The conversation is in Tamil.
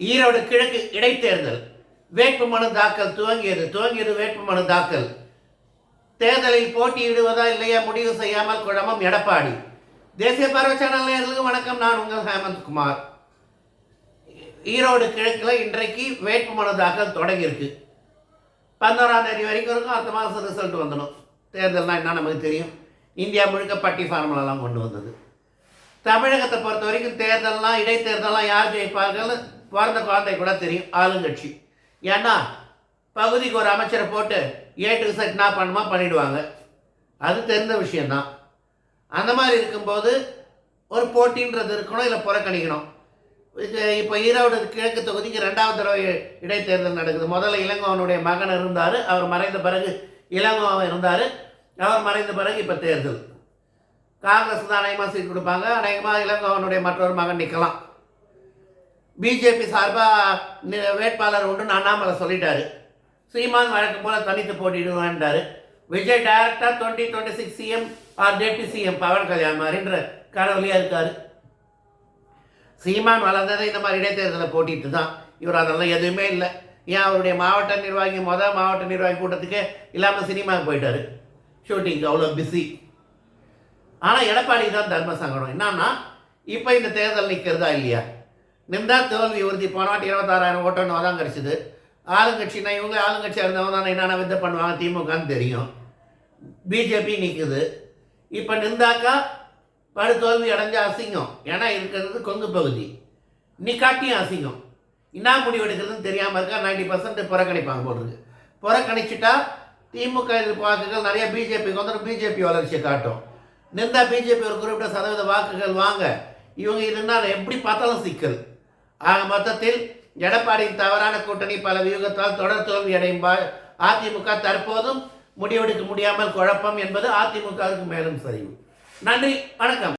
ஈரோடு கிழக்கு இடைத்தேர்தல். வேட்புமனு தாக்கல் துவங்கியது. துவங்கியது வேட்புமனு தாக்கல். தேர்தலில் போட்டியிடுவதா இல்லையா முடிவு செய்யாமல் குழம்பம் எடப்பாடி. தேசிய பார்வை சேனல் வணக்கம். நான் உங்கள் ஹேமந்த்குமார் ஈரோடு கிழக்கில் இன்றைக்கு வேட்புமனு தாக்கல் தொடங்கியிருக்கு. பதினோராம் தேதி வரைக்கும் இருக்கும். அடுத்த மாதம் ரிசல்ட் வந்துடும். தேர்தல்னால் என்ன நமக்கு தெரியும். இந்தியா முழுக்க பட்டி ஃபார்முலாலாம் கொண்டு வந்தது. தமிழகத்தை பொறுத்த வரைக்கும் தேர்தல்லாம் இடைத்தேர்தலாம் யார் ஜெயிப்பார்கள்னு பிறந்த குழந்தை கூட தெரியும் ஆளுங்கட்சி. ஏன்னா பகுதிக்கு ஒரு அமைச்சரை போட்டு ஏ டு செட் என்ன பண்ணுமா பண்ணிடுவாங்க. அது தெரிந்த விஷயந்தான் அந்த மாதிரி இருக்கும்போது ஒரு போட்டின்றது இருக்கணும் இல்லை புறக்கணிக்கணும். இது இப்போ ஈரோடு கிழக்கு தொகுதிக்கு ரெண்டாவது தடவை இடைத்தேர்தல் நடக்குது. முதல்ல இளங்கோவனுடைய மகன் இருந்தார் அவர் மறைந்த பிறகு இளங்கோவன் இருந்தார் அவர் மறைந்த பிறகு இப்போ தேர்தல். காங்கிரஸ் தான் அநேகமாக சீட் கொடுப்பாங்க அநேகமாக இளங்கோவனுடைய மற்றொரு மகன் நிற்கலாம் பிஜேபி சார்பாக வேட்பாளர் ஒன்று அண்ணாமலை சொல்லிட்டாரு. சீமான் வழக்கு போல தனித்து போட்டிடுவேன்றாரு விஜய் டைரக்டாக twenty twenty six CM or deputy CM Pawan Kalyan மாதிரின்ற கனவுலையாக இருக்கார். சீமான் வளர்ந்தது இந்த மாதிரி இடைத்தேர்தலில் போட்டிட்டு தான். இவர் அதெல்லாம் எதுவுமே இல்லை. ஏன் அவருடைய மாவட்ட நிர்வாகி மொதல் மாவட்ட நிர்வாகி கூட்டத்துக்கு இல்லாமல் சினிமாவுக்கு போயிட்டார். ஷூட்டிங்க்கு அவ்வளோ பிஸி ஆனால் எடப்பாடி தான் தர்ம சங்கடம். என்னன்னா இப்போ இந்த தேர்தல் நிற்கிறதா இல்லையா? நின்றா தோல்வி உறுதி. போன வாட்டி இருபத்தாறாயிரம் ஓட்டணும் தான் கிடச்சிது. ஆளுங்கட்சினா இவங்க ஆளுங்கட்சியாக இருந்தவங்க தான் என்னென்ன வித்த பண்ணுவாங்க திமுகன்னு தெரியும். பிஜேபி நிற்குது இப்போ நின்றாக்கா படு தோல்வி அடைஞ்ச அசிங்கம். ஏன்னா இருக்கிறது கொங்கு பகுதி. நீ காட்டியும் அசிங்கம். என்ன முடிவு எடுக்கிறதுன்னு தெரியாமல் இருக்கா நைன்டி பர்சன்ட் புறக்கணிப்பாங்க போடுறது புறக்கணிச்சிட்டா திமுக வாக்குகள் நிறைய பிஜேபிக்கு வந்துடும் பிஜேபி வளர்ச்சியை காட்டும். நின்றா பிஜேபி ஒரு குறிப்பிட்ட சதவீத வாக்குகள் வாங்க. இவங்க இருந்தால் எப்படி பார்த்தாலும் சிக்கல். ஆக மொத்தத்தில் எடப்பாடியின் தவறான கூட்டணி பல வியூகத்தால் தொடர் தோல்வி அடையும் பா- அதிமுக தற்போதும் முடிவெடுக்க முடியாமல் குழப்பம் என்பது அதிமுகவுக்கு மேலும் சரிவு. நன்றி வணக்கம்.